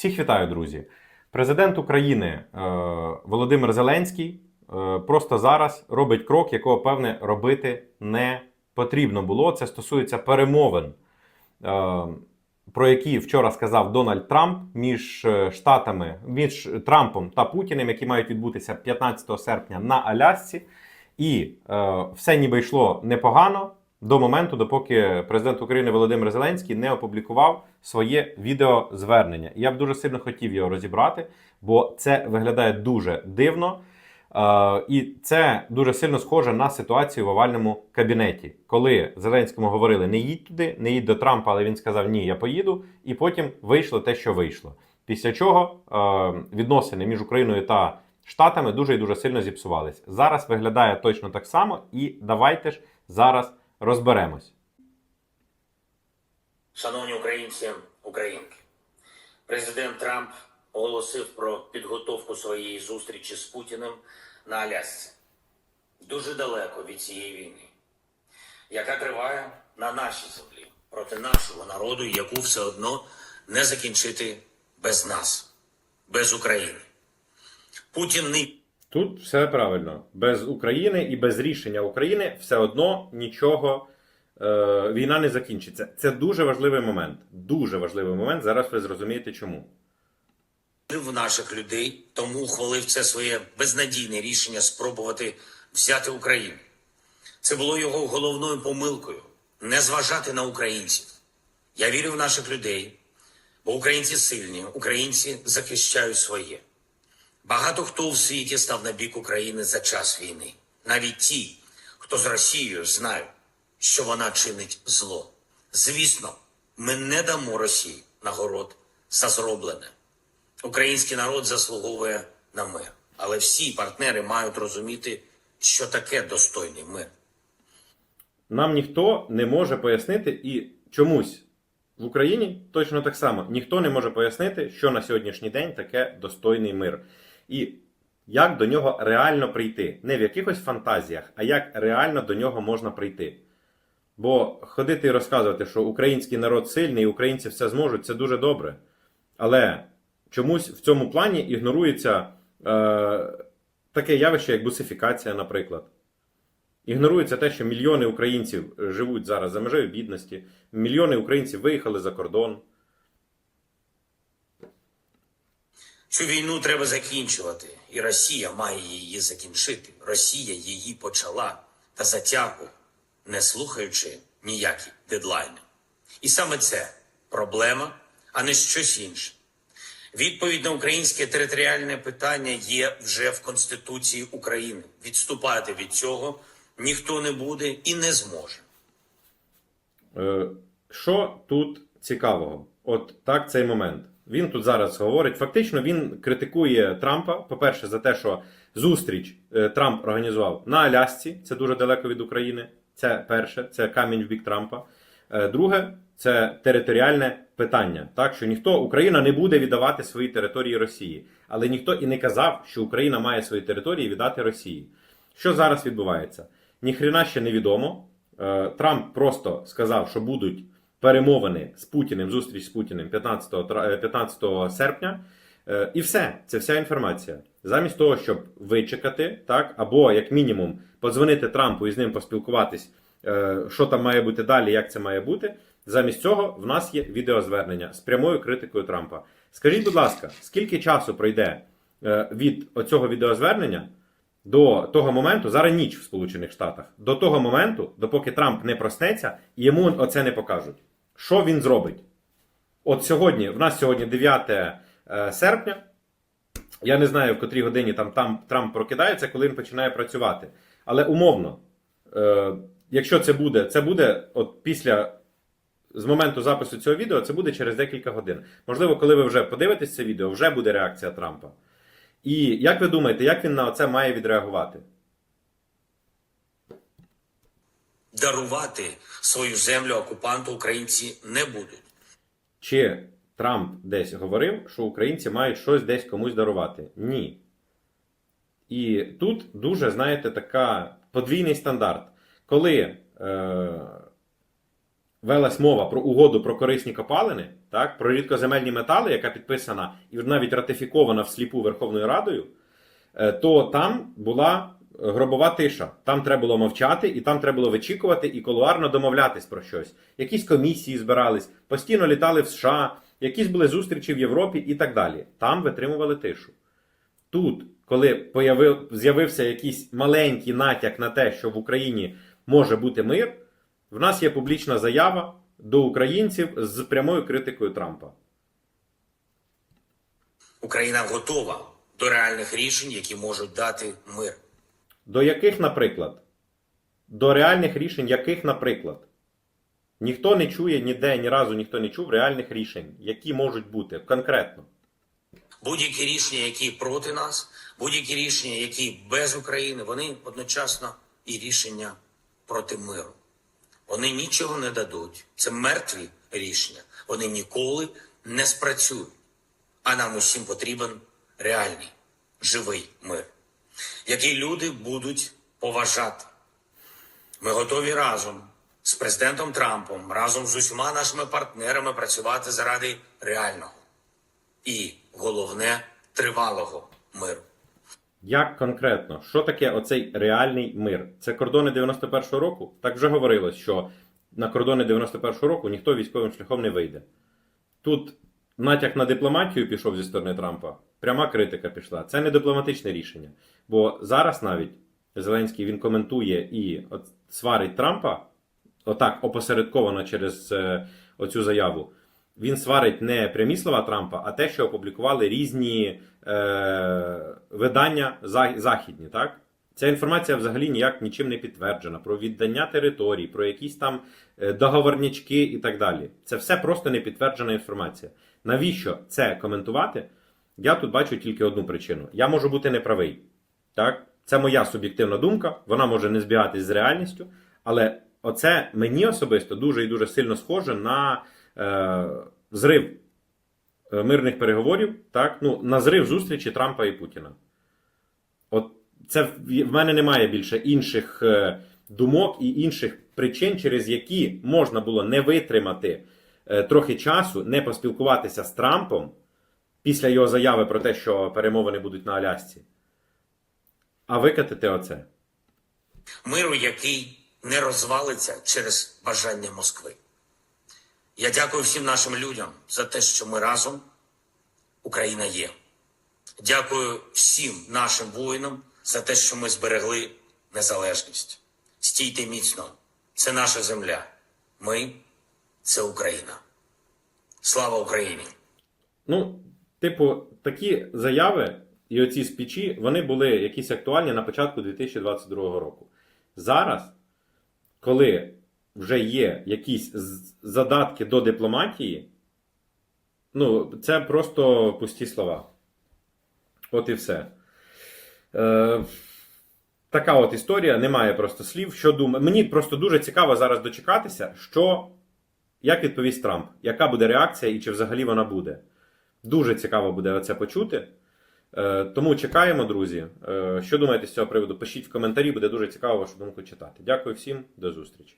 Всіх вітаю, друзі. Президент України е, Володимир Зеленський е, просто зараз робить крок, якого певне робити не потрібно було. Це стосується перемовин, е, про які вчора сказав Дональд Трамп між е, штатами, між Трампом та Путіним, які мають відбутися 15 серпня на Алясці. І е, все ніби йшло непогано до моменту, допоки президент України Володимир Зеленський не опублікував своє відеозвернення. Я б дуже сильно хотів його розібрати, бо це виглядає дуже дивно. Е, і це дуже сильно схоже на ситуацію в овальному кабінеті, коли Зеленському говорили: не їдь туди, не їдь до Трампа, але він сказав Ні, я поїду. І потім вийшло те, що вийшло. Після чого е, відносини між Україною та Штатами дуже і дуже сильно зіпсувались. Зараз виглядає точно так само, і давайте ж зараз розберемось. Шановні українці, українки, президент Трамп оголосив про підготовку своєї зустрічі з Путіним на Алясці. Дуже далеко від цієї війни, яка триває на нашій землі проти нашого народу, яку все одно не закінчити без нас, без України. Путін не Тут все правильно. Без України і без рішення України все одно нічого е, війна не закінчиться. Це дуже важливий момент. Дуже важливий момент. Зараз ви зрозумієте чому. в наших людей, тому ухвалив це своє безнадійне рішення спробувати взяти Україну. Це було його головною помилкою не зважати на українців. Я вірю в наших людей, бо українці сильні, українці захищають своє. Багато хто у світі став на бік України за час війни. Навіть ті, хто з Росією знають, що вона чинить зло. Звісно, ми не дамо Росії нагород за зроблене. Український народ заслуговує на мир, але всі партнери мають розуміти, що таке достойний мир. Нам ніхто не може пояснити, і чомусь в Україні точно так само ніхто не може пояснити, що на сьогоднішній день таке достойний мир. І як до нього реально прийти. Не в якихось фантазіях, а як реально до нього можна прийти. Бо ходити і розказувати, що український народ сильний українці все зможуть, це дуже добре. Але чомусь в цьому плані ігнорується е, таке явище, як бусифікація, наприклад. Ігнорується те, що мільйони українців живуть зараз за межею бідності, мільйони українців виїхали за кордон. Цю війну треба закінчувати, і Росія має її закінчити. Росія її почала та затягує, не слухаючи ніякі дедлайни. І саме це проблема, а не щось інше. Відповідь на українське територіальне питання є вже в Конституції України. Відступати від цього ніхто не буде і не зможе. Е, Що тут цікавого? От так цей момент. Він тут зараз говорить. Фактично, він критикує Трампа. По-перше, за те, що зустріч е, Трамп організував на Алясці, це дуже далеко від України. Це перше, це камінь в бік Трампа. Е, Друге, це територіальне питання. Так що ніхто Україна не буде віддавати свої території Росії, але ніхто і не казав, що Україна має свої території віддати Росії. Що зараз відбувається? Ніхрена ще невідомо. Е, Трамп просто сказав, що будуть перемовини з Путіним, зустріч з Путіним 15, тра- е, 15 серпня. Е, І все, це вся інформація. Замість того, щоб вичекати, так, або як мінімум подзвонити Трампу і з ним поспілкуватись, е, що там має бути далі, як це має бути. Замість цього в нас є відеозвернення з прямою критикою Трампа. Скажіть, будь ласка, скільки часу пройде від оцього відеозвернення до того моменту, зараз ніч в Сполучених Штатах, до того моменту, допоки Трамп не проснеться і йому оце не покажуть. Що він зробить? От сьогодні, в нас сьогодні 9 е, серпня. Я не знаю, в котрій годині там, там Трамп прокидається, коли він починає працювати. Але умовно, е, якщо це буде, це буде от після з моменту запису цього відео, це буде через декілька годин. Можливо, коли ви вже подивитесь це відео, вже буде реакція Трампа. І як ви думаєте, як він на це має відреагувати? Дарувати свою землю окупанту українці не будуть. Чи Трамп десь говорив, що українці мають щось десь комусь дарувати? Ні. І тут дуже, знаєте, така подвійний стандарт. Коли е, велась мова про угоду про корисні копалини, так, про рідкоземельні метали, яка підписана і навіть ратифікована всліпу Верховною Радою, е, то там була гробова тиша. Там треба було мовчати, і там треба було вичікувати і колуарно домовлятись про щось. Якісь комісії збирались, постійно літали в США, якісь були зустрічі в Європі і так далі. Там витримували тишу. Тут, коли з'явився якийсь маленький натяк на те, що в Україні може бути мир, в нас є публічна заява до українців з прямою критикою Трампа. Україна готова до реальних рішень, які можуть дати мир. До яких, наприклад? До реальних рішень, яких, наприклад? Ніхто не чує ніде, ні разу ніхто не чув реальних рішень, які можуть бути конкретно. Будь-які рішення, які проти нас, будь-які рішення, які без України, вони одночасно і рішення проти миру. Вони нічого не дадуть. Це мертві рішення. Вони ніколи не спрацюють. А нам усім потрібен реальний, живий мир, який люди будуть поважати. Ми готові разом з президентом Трампом, разом з усіма нашими партнерами працювати заради реального і головне тривалого миру. Як конкретно, що таке оцей реальний мир? Це кордони 91-го року? Так вже говорилось, що на кордони 91-го року ніхто військовим шляхом не вийде. Тут натяк на дипломатію пішов зі сторони Трампа, пряма критика пішла. Це не дипломатичне рішення. Бо зараз навіть Зеленський він коментує і от сварить Трампа, отак опосередковано через е, оцю заяву. Він сварить не прямі слова Трампа, а те, що опублікували різні е, видання західні. Так? Ця інформація взагалі ніяк нічим не підтверджена про віддання територій, про якісь там е, договорнячки і так далі. Це все просто не підтверджена інформація. Навіщо це коментувати? Я тут бачу тільки одну причину: я можу бути неправий. Так? Це моя суб'єктивна думка, вона може не збігатись з реальністю, але оце мені особисто дуже і дуже сильно схоже на е, зрив е, мирних переговорів, так? ну, на зрив зустрічі Трампа і Путіна. От це в мене немає більше інших е, думок і інших причин, через які можна було не витримати трохи часу, не поспілкуватися з Трампом після його заяви про те, що перемовини будуть на Алясці, а викатити оце. Миру, який не розвалиться через бажання Москви. Я дякую всім нашим людям за те, що ми разом. Україна є. Дякую всім нашим воїнам за те, що ми зберегли незалежність. Стійте міцно. Це наша земля. Ми це Україна. Слава Україні! Ну, типу, такі заяви і оці спічі, вони були якісь актуальні на початку 2022 року. Зараз, коли вже є якісь задатки до дипломатії, ну, це просто пусті слова. От і все. Е, така от історія, немає просто слів. Що думає. Мені просто дуже цікаво зараз дочекатися, що, як відповість Трамп, яка буде реакція і чи взагалі вона буде. Дуже цікаво буде це почути. Е, Тому чекаємо, друзі. Е, Що думаєте з цього приводу? Пишіть в коментарі, буде дуже цікаво вашу думку читати. Дякую всім, до зустрічі.